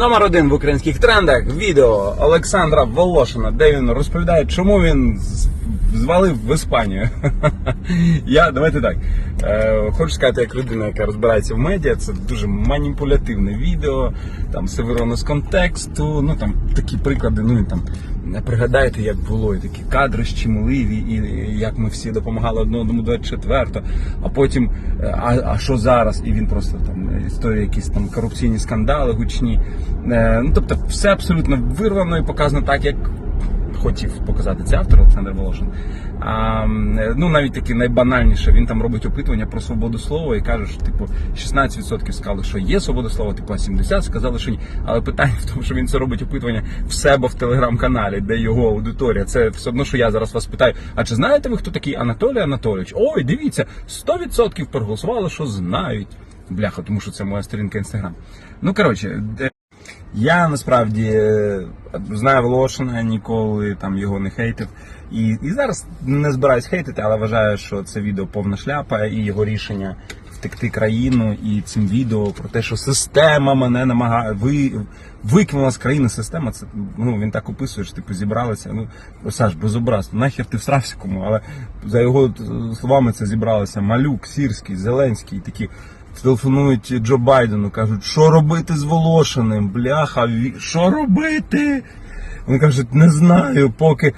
Номер один в українських трендах відео Олександра Волошина, де він розповідає, чому він звалив в Іспанію. Я давайте так. Е, хочу сказати, як людина, яка розбирається в медіа, це дуже маніпулятивне відео, там все вирвано з контексту. Ну там такі приклади. Ну і там пригадайте, як було, і такі кадри щемливі, і як ми всі допомагали одному 24 а потім, е, а, а що зараз? І він просто там історії, якісь там корупційні скандали гучні. Е, Ну тобто, все абсолютно вирвано і показано так, як хотів показати цей автор Олександр Волошин. А, ну навіть таке найбанальніше, він там робить опитування про свободу слова і каже, що типу 16% сказали, що є свобода слова, типу а 70% сказали, що ні. Але питання в тому, що він це робить опитування в себе в телеграм-каналі, де його аудиторія. Це все одно, що я зараз вас питаю. А чи знаєте ви, хто такий Анатолій Анатолійович? Ой, дивіться, 100% проголосували, що знають. Бляха, тому що це моя сторінка інстаграм. Ну коротше, я насправді е, знаю Волошина, ніколи там його не хейтив. І, і зараз не збираюсь хейтити, але вважаю, що це відео повна шляпа і його рішення втекти країну і цим відео про те, що система мене намагає ви, викинула з країни система. Це ну він так описує, що типу зібралися. Ну Саш, без образ, нахер ти всрався кому, але за його е, словами це зібралися Малюк, Сірський, Зеленський, такі телефонують Джо Байдену, кажуть, що робити з Волошиним, бляха, що робити? Вони кажуть, не знаю, поки.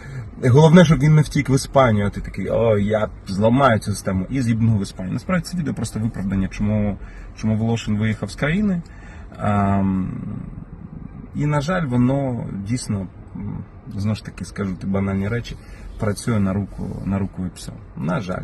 Головне, щоб він не втік в Іспанію. А ти такий, о, я зламаю цю систему і зібну в Іспанію. Насправді це відео просто виправдання, чому, чому Волошин виїхав з країни. Ам, і, на жаль, воно дійсно, знову ж таки, скажу ті банальні речі, працює на руку, на руку і псу. На жаль.